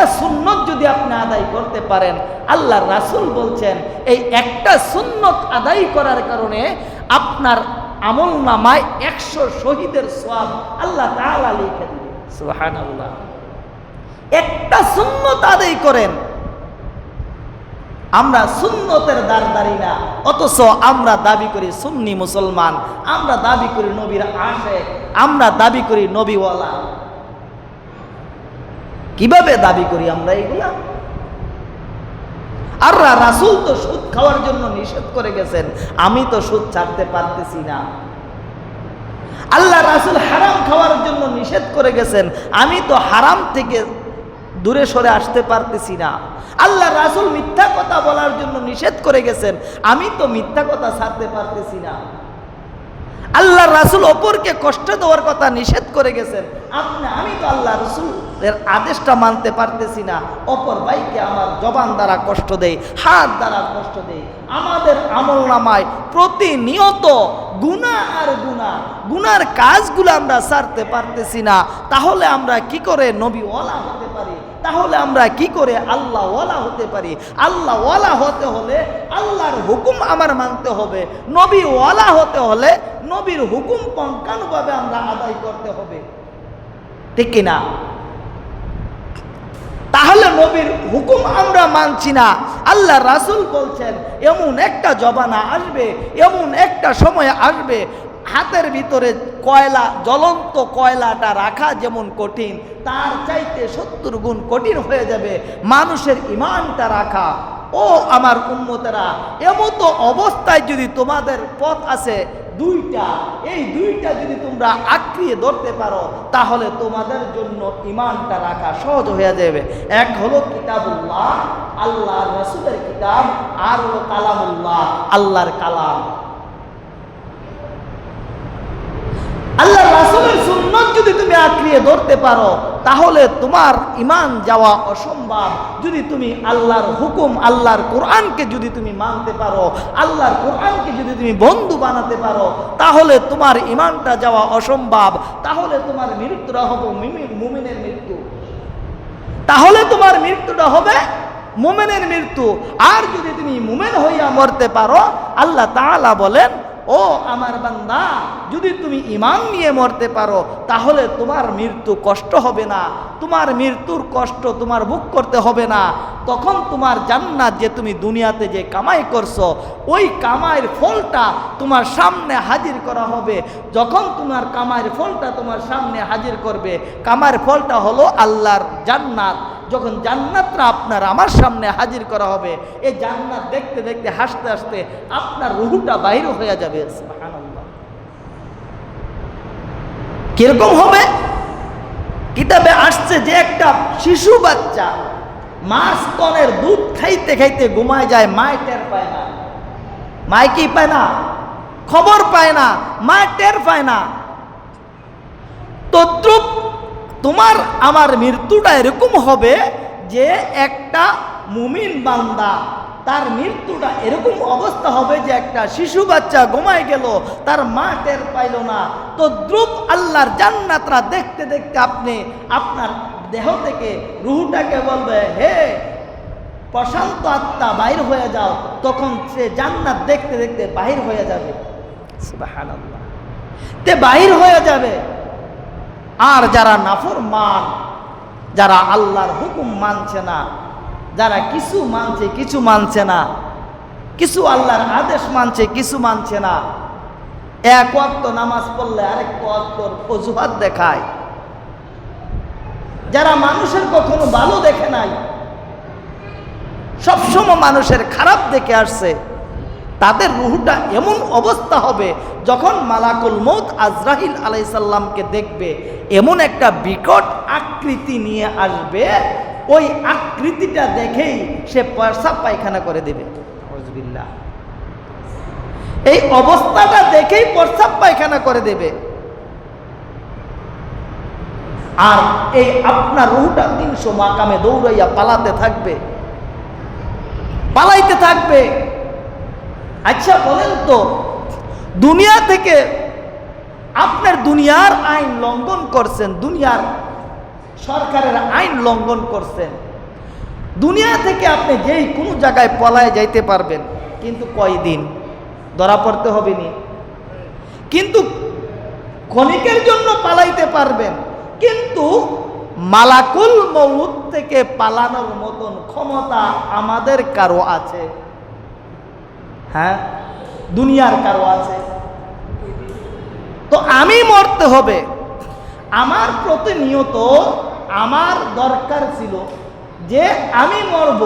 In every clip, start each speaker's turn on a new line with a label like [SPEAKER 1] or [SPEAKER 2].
[SPEAKER 1] একটা সুন্নত যদি আপনি আদায় করতে পারেন আল্লাহ রাসূল বলছেন এই একটা সুন্নত আদায় করার কারণে আপনার আমল নামায় একশো শহীদের সব আল্লাহ তাআলা লিখে দিবে একটা সুন্নত আদায় করেন আমরা সুন্নতের দ্বার দাঁড়ি না অথচ আমরা দাবি করি সুন্নি মুসলমান আমরা দাবি করি নবীর আশে আমরা দাবি করি নবীওয়ালা। কীভাবে দাবি করি আমরা এগুলা? আর রাসুল তো সুদ খাওয়ার জন্য নিষেধ করে গেছেন, আমি তো সুদ ছাড়তে পারতেছি না। আল্লাহ রাসুল হারাম খাওয়ার জন্য নিষেধ করে গেছেন, আমি তো হারাম থেকে দূরে সরে আসতে পারতেছি না। আল্লাহ রাসুল মিথ্যা কথা বলার জন্য নিষেধ করে গেছেন, আমি তো মিথ্যা কথা ছাড়তে পারতেছি না। আল্লাহ রাসুল অপরকে কষ্ট দেওয়ার কথা নিষেধ করে গেছেন, আপনি আমি তো আল্লাহ রসুলের আদেশটা মানতে পারতেছি না। অপর ভাইকে আমার জবান দ্বারা কষ্ট দেয় হাত দ্বারা কষ্ট দেয় আমাদের আমল নামায় প্রতিনিয়ত গুণা আর গুণা গুনার কাজগুলো আমরা সারতে পারতেছি না। তাহলে আমরা কি করে নবী ওলা হতে পারি? তাহলে আমরা কি করে আল্লাহ ওয়ালা হতে পারি? আল্লাহ ওয়ালা হতে হলে আল্লাহর হুকুম আমার মানতে হবে। নবী ওয়ালা হতে হলে নবীর হুকুম পঙ্কানুভাবে আমরা আদায় করতে হবে। ঠিক কিনা? নবীর হুকুম আমরা মানছি না। আল্লাহ রাসুল বলছেন, এমন একটা জবানা আসবে, এমন একটা সময় আসবে, হাতের ভিতরে কয়লা, জ্বলন্ত কয়লাটা রাখা যেমন কঠিন, তার চাইতে সত্তর গুণ কঠিন হয়ে যাবে। মানুষের ইমানটা রাখা। ও আমার উন্মতেরা এমতো অবস্থায় যদি তোমাদের পথ আছে দুইটা, এই দুইটা যদি তোমরা আঁকড়িয়ে ধরতে পারো, তাহলে তোমাদের জন্য ইমানটা রাখা সহজ হয়ে যাবে। এক হলো কিতাবুল্লাহ আল্লাহ রসুলের কিতাব, আর হলো কালামুল্লাহ, আল্লাহর কালাম। আল্লাহ রাসুলের সুন্নত যদি তুমি আঁকড়িয়ে ধরতে পারো, তাহলে তোমার ইমান যাওয়া অসম্ভব। যদি তুমি আল্লাহর হুকুম, আল্লাহর কোরআনকে যদি তুমি মানতে পারো, আল্লাহর কোরআনকে যদি তুমি বন্ধু বানাতে পারো, তাহলে তোমার ইমানটা যাওয়া অসম্ভব। তাহলে তোমার মৃত্যুটা হবে মিমি- মুমিনের মৃত্যু। তাহলে তোমার মৃত্যুটা হবে মোমেনের মৃত্যু। আর যদি তুমি মুমেন হইয়া মরতে পারো, আল্লাহ তাআলা বলেন ও আমার বান্দা, যদি তুমি ইমান নিয়ে মরতে পারো, তাহলে তোমার মৃত্যু কষ্ট হবে না। তোমার মৃত্যুর কষ্ট তোমার বুক করতে হবে না। তখন তোমার জান্নাত যে তুমি দুনিয়াতে যে কামাই করছ, ওই কামাইয়ের ফলটা তোমার সামনে হাজির করা হবে। যখন তোমার কামাইয়ের ফলটা তোমার সামনে হাজির করবে, কামাইয়ের ফলটা হলো আল্লাহর জান্নাত। যখন জান্নাতটা আপনার আমার সামনে হাজির করা হবে এই জান্নাত দেখতে দেখতে, হাসতে হাসতে আপনার রুহুটা বাইর হয়ে যাবে। কীরকম হবে? কিতাবে আসছে যে একটা শিশু বাচ্চা মা স্তনের দুধ খাইতে খাইতে ঘুমায় যায়, মায় টের পায় না। মায় কি পায় না? খবর পায় না মা টের পায় না। তদ্রুপ তোমার আমার মৃত্যুটা এরকম হবে যে একটা মুমিন বান্দা, তার মৃত্যুটা এরকম অবস্থা হবে যে একটা শিশু বাচ্চা ঘুমায় গেল, তার মা টের পাইল না। তো দ্রুপ আল্লাহর জান্নাতরা দেখতে দেখতে আপনি, আপনার দেহ থেকে রুহুটাকে বলবে, হে প্রশান্ত আত্মা বাইর হয়ে যাও। তখন সে জান্নাত দেখতে দেখতে বাহির হয়ে যাবে। তে বাহির হয়ে যাবে। আর যারা নাফর মান যারা আল্লাহর হুকুম মানছে না, যারা কিছু মানছে কিছু মানছে না, কিছু আল্লাহর আদেশ মানছে, কিছু মানছে না, এক ওয়াক্ত নামাজ পড়লে আরেক ওয়াক্ত অজুহাত দেখায়। যারা মানুষের কখনো ভালো দেখে নাই, সবসময় মানুষের খারাপ দেখে আসছে। তাদের রুহুটা এমন অবস্থা হবে যখন মালাকুল মৌত আজরাহিল আলাইসাল্লামকে দেখবে এমন একটা বিকট আকৃতি নিয়ে আসবে ওই আকৃতিটা দেখেই সে পয়সা পায়খানা করে দেবে। এই অবস্থাটা দেখেই প্রস্রাব পায়খানা করে দেবে। আর এই আপনার রুহটা তিনশো মাকামে দৌড়াইয়া পালাতে থাকবে পালাইতে থাকবে। আচ্ছা বলেন তো, দুনিয়া থেকে আপনার দুনিয়ার আইন লঙ্ঘন করছেন, দুনিয়ার সরকারের আইন লঙ্ঘন করছেন। দুনিয়া থেকে আপনি যেই কোনো জায়গায় পলায় যাইতে পারবেন, কিন্তু কয়দিন? ধরা পড়তে হবে নি কিন্তু ক্ষণিকের জন্য পালাইতে পারবেন, কিন্তু মালাকুল মৌত থেকে পালানোর মতন ক্ষমতা আমাদের কারও আছে। হ্যাঁ? দুনিয়ার কারও আছে। তো আমি মরতে হবে। আমার প্রতিনিয়ত আমার দরকার ছিল যে আমি মরব।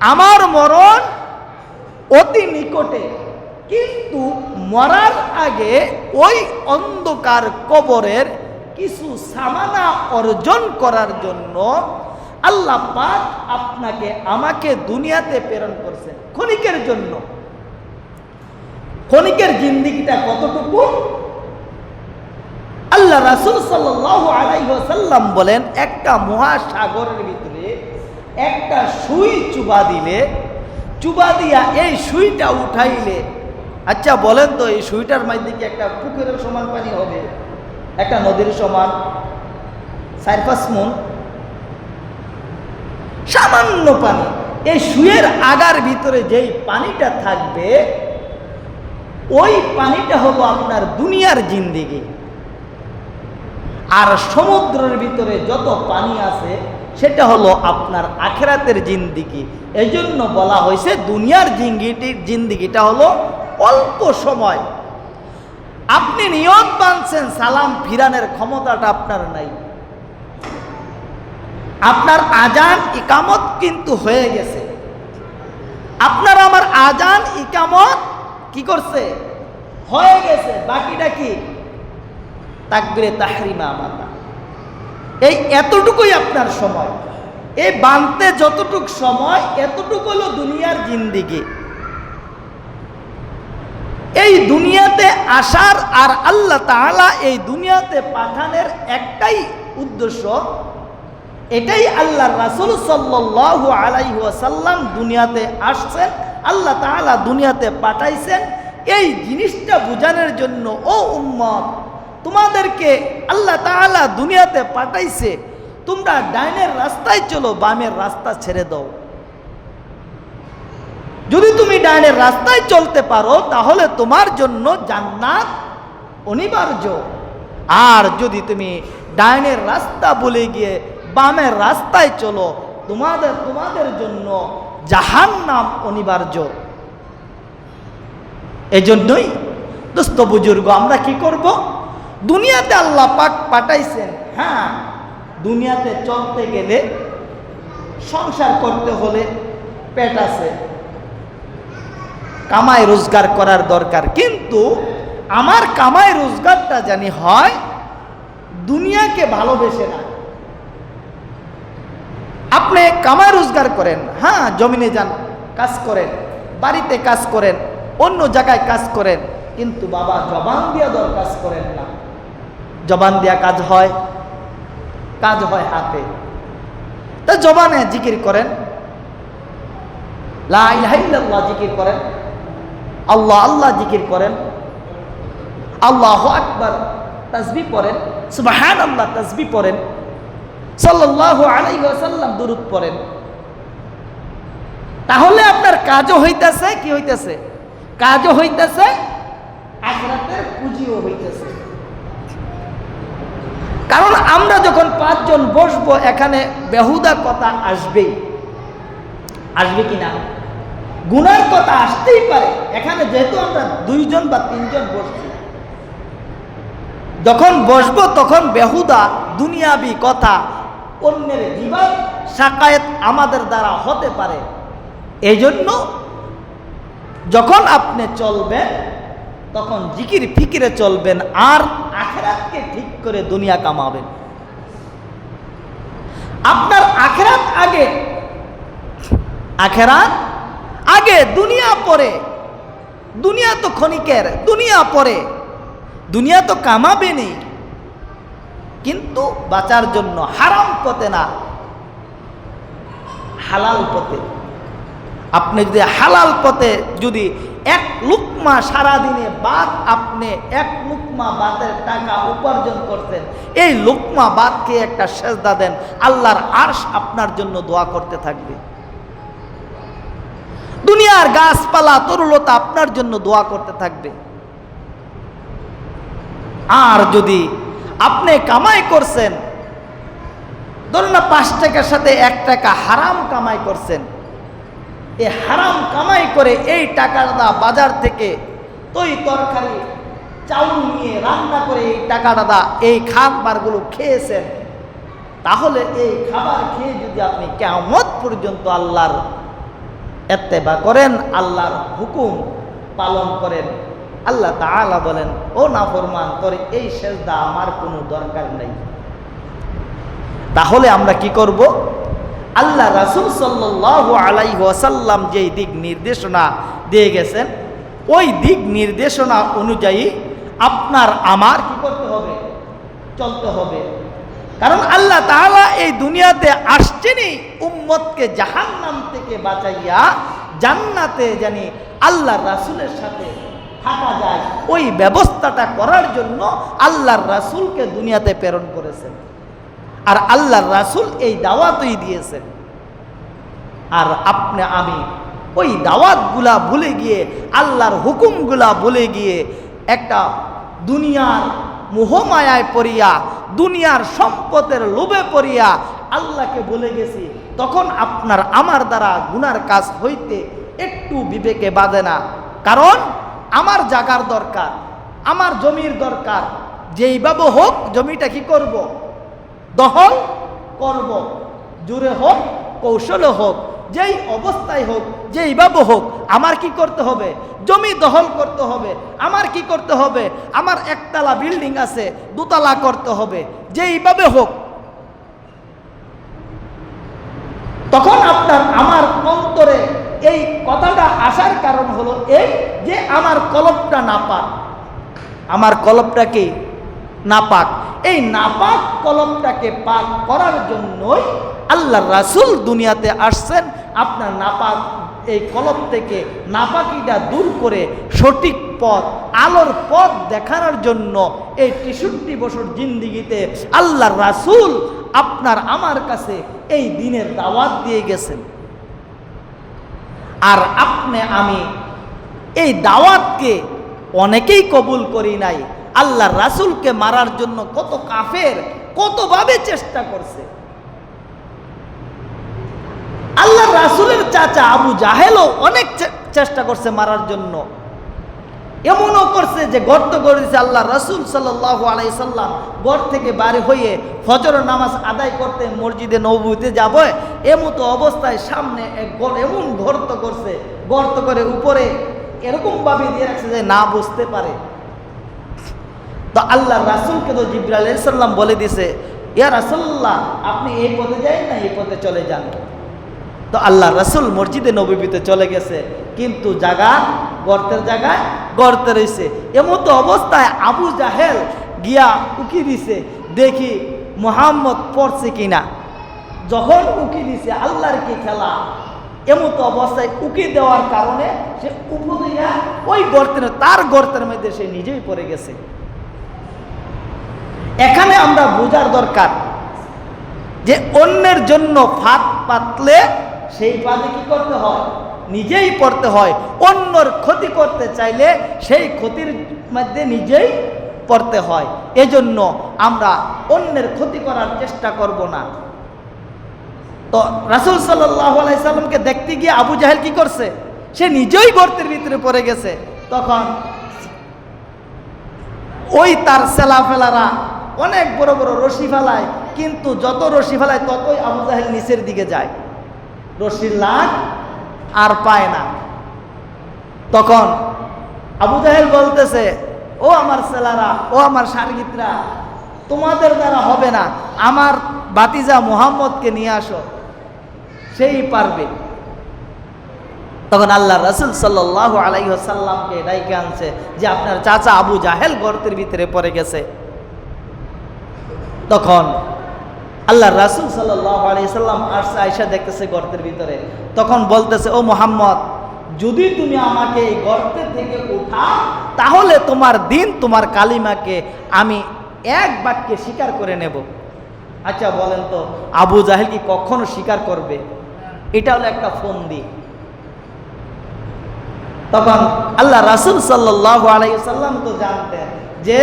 [SPEAKER 1] আমার মরণ অতি নিকটে। কিন্তু মরার আগে ওই অন্ধকার কবরের কিছু সামানা অর্জন করার জন্য আল্লাহ পাক আপনাকে আমাকে দুনিয়াতে প্রেরণ করছেন ক্ষণিকের জন্য। ক্ষণিকের জিন্দিগিটা কতটুকু? আল্লাহ রাসুল সাল্লাহ বলেন, একটা মহাসাগরের ভিতরে একটা সুই চুবা দিলে, চুবা দিয়া এই সুইটা উঠাইলে আচ্ছা বলেন তো এই সুইটার মধ্যে কি একটা পুকুরের সমান পানি হবে? একটা নদীর সমান চার পাঁচ মন? সামান্য পানি। এই সুয়ের আগার ভিতরে যেই পানিটা থাকবে, ওই পানিটা হলো আপনার দুনিয়ার জিন্দিগি। আর সমুদ্রের ভিতরে যত পানি আছে, সেটা হলো আপনার আখেরাতের জিন্দিগি। এই জন্য বলা হয়েছে, দুনিয়ার জিঙ্গিটির জিন্দিগিটা হলো অল্প সময়। আপনি নিয়ত বানছেন সালাম ফিরানের ক্ষমতাটা আপনার নাই। আপনার আজান ইকামত কিন্তু হয়ে গেছে। আপনার আমার আজান ইকামত কি করছে? হয়ে গেছে। বাকিটা কি? তাকবিরে তাহরিমা মাতা। এই এতটুকুই আপনার সময়। এই বানতে যতটুক সময়, এতটুকু হলো দুনিয়ার জিন্দিগি। এই দুনিয়াতে আসার আর আল্লাহ তাআলা এই দুনিয়াতে পাঠানোর একটাই উদ্দেশ্য এটাই আল্লাহ রাসুল সাল্লাহ আলাইসাল্লাম দুনিয়াতে আসছেন, আল্লাহ তাআলা দুনিয়াতে পাঠাইছেন। এই জিনিসটা বোঝানোর জন্য, ও উম্মত, তোমাদেরকে আল্লাহ তাআলা দুনিয়াতে পাঠাইছে, তোমরা ডাইনের রাস্তায় চলো, বামের রাস্তা ছেড়ে দাও। যদি তুমি ডাইনের রাস্তায় চলতে পারো, তাহলে তোমার জন্য জান্নাত অনিবার্য। আর যদি তুমি ডাইনের রাস্তা বলে গিয়ে বামের রাস্তায় চলো, তোমাদের তোমাদের জন্য জাহান নাম অনিবার্য। এজন্যই দোস্ত বুজুর্গ, আমরা কি করব? দুনিয়াতে আল্লাহ পাক পাঠাইছেন। হ্যাঁ দুনিয়াতে চলতে গেলে সংসার করতে হলে পেট আছে। কামাই রোজগার করার দরকার। কিন্তু আমার কামাই রোজগারটা জানি হয় দুনিয়াকে ভালোবেসে না। আপনি কামাই রোজগার করেন হ্যাঁ জমিনে যান, কাজ করেন, বাড়িতে কাজ করেন, অন্য জায়গায় কাজ করেন, কিন্তু বাবা জবান দিয়া দর কাজ করেন না। জবান দিয়া কাজ হয় কাজ হয় হাতে। তা জবানে জিকির করেন, লা ইলাহা জিকির করেন, আল্লাহ আল্লাহ জিকির করেন, আল্লাহ আকবার তাসবি পড়েন সুবাহান আল্লাহ তাসবি পড়েন। সাল্লাল্লাহু আলাইহি ওয়াসাল্লাম দুরূদ পড়েন। তাহলে আপনার কাজও হইতেছে, কি হইতেছে? কাজও হইতেছে, আখরাতের পুঁজিও হইতেছে। কারণ আমরা যখন পাঁচজন বসবো, এখানে বেহুদা কথা আসবেই। আসবে কি না গুনার কথা আসতেই পারে। এখানে যেহেতু আমরা দুইজন বা তিনজন বসছি। যখন বসবো তখন বেহুদা, দুনিয়াবি কথা অন্যের জীবন সাকায়েত আমাদের দ্বারা হতে পারে। এই জন্য যখন আপনি চলবেন, তখন জিকির ফিকিরে চলবেন আর আখেরাতকে ঠিক করে দুনিয়া কামাবেন। আপনার আখেরাত আগে আখেরাত আগে, দুনিয়া পরে। দুনিয়া তো ক্ষণিকের, দুনিয়া পরে। দুনিয়া তো কামাবে নেই। কিন্তু বাঁচার জন্য হারাম পথে না, হালাল পথে। আপনি যদি হালাল পথে যদি এক লুকমা সারাদিনে বাদ আপনি এক লুকমা বাদের টাকা উপার্জন করছেন, এই লুকমা বাদকে একটা সেজদা দেন, আল্লাহর আরশ আপনার জন্য দোয়া করতে থাকবে। দুনিয়ার গাছপালা, তরুলতা আপনার জন্য দোয়া করতে থাকবে। আর যদি আপনি কামাই করছেন। ধরুন না পাঁচ টাকার সাথে এক টাকা হারাম কামাই করছেন। এই হারাম কামাই করে এই টাকাটা বাজার থেকে তৈ তরকারি, চাউল নিয়ে রান্না করে এই টাকাটা এই খাবারগুলো খেয়েছেন। তাহলে এই খাবার খেয়ে যদি আপনি কেমত পর্যন্ত আল্লাহর এত্তেবা করেন, আল্লাহর হুকুম পালন করেন আল্লাহ তাআলা বলেন, ও নাফরমান, তোর এই সেজদা আমার কোনো দরকার নেই। তাহলে আমরা কি করব? আল্লাহ রাসুল সাল্লাহ আলাই যেই দিক নির্দেশনা দিয়ে গেছেন, ওই দিক নির্দেশনা অনুযায়ী আপনার আমার কি করতে হবে? চলতে হবে। কারণ আল্লাহ তাআলা এই দুনিয়াতে আসছেনই উম্মতকে জাহান্নাম থেকে বাঁচাইয়া জান্নাতে জানি আল্লাহ রাসুলের সাথে থাকা যায়। ওই ব্যবস্থাটা করার জন্য আল্লাহর রাসুলকে দুনিয়াতে প্রেরণ করেছেন। আর আল্লাহর রাসুল এই দাওয়াতই দিয়েছেন। আর আপনি আমি ওই দাওয়াতগুলা ভুলে গিয়ে, আল্লাহর হুকুমগুলা ভুলে গিয়ে একটা দুনিয়ার মোহমায়ায় পড়িয়া, দুনিয়ার সম্পদের লোভে পড়িয়া আল্লাহকে বলে গেছি, তখন আপনার আমার দ্বারা গুনার কাজ হইতে একটু বিবেকে বাঁধে না। কারণ আমার জাগার দরকার, আমার জমির দরকার যেইভাবে হোক জমিটা কি করব। দহল করব, জুড়ে হোক, কৌশলে হোক, যেই অবস্থায় হোক যেইভাবে হোক, আমার কি করতে হবে? জমি দখল করতে হবে, আমার কি করতে হবে? আমার একতলা বিল্ডিং আছে, দুতলা করতে হবে যেইভাবে হোক। তখন আপনার আমার অন্তরে এই কথাটা আসার কারণ হলো এই যে আমার কলপটা নাপাক। আমার কলপটা কি? নাপাক। এই নাপাক কলমটাকে পাক করার জন্যই আল্লাহ রাসুল দুনিয়াতে আসছেন। আপনার নাপাক, এই কলম থেকে নাপাকিটা দূর করে সঠিক পথ, আলোর পথ দেখানোর জন্য এই তেষট্টি বছর জিন্দিগিতে আল্লাহ রাসুল আপনার আমার কাছে এই দিনের দাওয়াত দিয়ে গেছেন। আর আপনি আমি এই দাওয়াতকে অনেকেই কবুল করি নাই। আল্লাহ রাসুলকে মারার জন্য কত কাফের কতভাবে চেষ্টা করছে। আল্লাহ রাসুলের চাচা আবু জাহেলও অনেক চেষ্টা করছে মারার জন্য। এমনও করছে যে গর্ত করেছে আল্লাহ রসুল সাল্লাহ আলাইসাল্লাম গড় থেকে বাড়ি হয়ে ফজর নামাজ আদায় করতে মসজিদে নবুতে যাবে। এমতো অবস্থায় সামনে এক এমন গর্ত করছে, গর্ত করে উপরে এরকমভাবে দিয়ে রাখছে যে না বুঝতে পারে। তো আল্লাহ রাসুলকে তো জিব্রাল সাল্লাম বলে দিছে, ইয়া রাসুল্লাহ আপনি এই পথে যাই না, এই পথে চলে যান। তো আল্লাহ রাসুল মসজিদে নবীতে চলে গেছে, কিন্তু জায়গা গর্তের জায়গায় গর্তে রয়েছে এমতো অবস্থায় আবু জাহেল গিয়া উকি দিছে, দেখি মোহাম্মদ পড়ছে কিনা। যখন উকি দিছে আল্লাহর কি খেলা? এমতো অবস্থায় উকি দেওয়ার কারণে সে উপদিয়া ওই গর্তের তার গর্তের মধ্যে সে নিজেই পড়ে গেছে। এখানে আমরা বোঝার দরকার যে অন্যের জন্য ফাঁদ পাতলে সেই ফাঁদে কি করতে হয়? নিজেই পড়তে হয়। অন্যর ক্ষতি করতে চাইলে সেই ক্ষতির মধ্যে নিজেই পড়তে হয়। এজন্য আমরা অন্যের ক্ষতি করার চেষ্টা করব না। তো রাসুল আলাইসাল্লামকে দেখতে গিয়ে আবু জাহেল কি করছে? সে নিজেই গর্তের ভিতরে পড়ে গেছে। তখন ওই তার সেলা ফেলারা অনেক বড় বড় রশি ফেলায়, কিন্তু যত রশি ফেলায় ততই আবু জাহেল নিচের দিকে যায়। রশির লাগ আর পায় না। তখন আবু জাহেল বলতেছে, ও আমার সেলারা ও আমার সার্গিতরা, তোমাদের দ্বারা হবে না। আমার বাতিজা মোহাম্মদকে নিয়ে আসো, সেই পারবে। তখন আল্লাহ রসুল সাল্লাহ আলাইসাল্লামকে ডাইকে আনছে যে, আপনার চাচা আবু জাহেল গর্তের ভিতরে পড়ে গেছে। তখন আল্লাহ রাসুল আলাইসাল্লাম আসছে আয়সা দেখতেছে গর্তের ভিতরে। তখন বলতেছে, ও মোহাম্মদ, যদি তুমি আমাকে এই গর্তে থেকে উঠাও, তাহলে তোমার দিন, তোমার কালিমাকে আমি এক বাক্যে স্বীকার করে নেব। আচ্ছা বলেন তো, আবু জাহেল কি কখনো স্বীকার করবে? এটা হলো একটা ফোন দিয়ে তখন আল্লাহ রাসুল সাল্লাহ আলাইসাল্লাম তো জানতেন যে,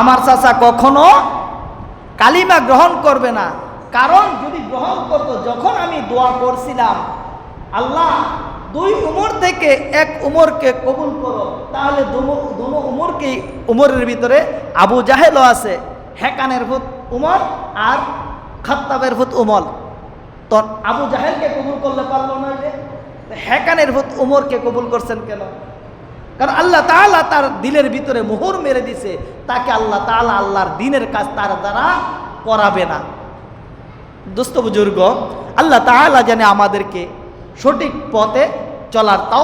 [SPEAKER 1] আমার চাচা কখনো কালিমা গ্রহণ করবে না। কারণ যদি গ্রহণ করতো, যখন আমি দোয়া করছিলাম, আল্লাহ দুই উমর থেকে এক উমরকে কবুল করো, তাহলে উমরকেই উমরের ভিতরে আবু জাহেলও আছে, হেকানের ভূত উমর আর খাত্তাবের ভূত উমল তো আবু জাহেলকে কবুল করলে পারল না হ্যাকানের ভূত উমরকে কবুল করছেন কেন? কারণ আল্লাহ তালা তার দিলের ভিতরে মোহর মেরে দিছে, তাকে আল্লাহ তালা আল্লাহর দিনের কাজ তার দ্বারা করাবে না। দোস্ত বুজুর্গ, আল্লাহ তালা জানে আমাদেরকে সঠিক পথে চলার তাও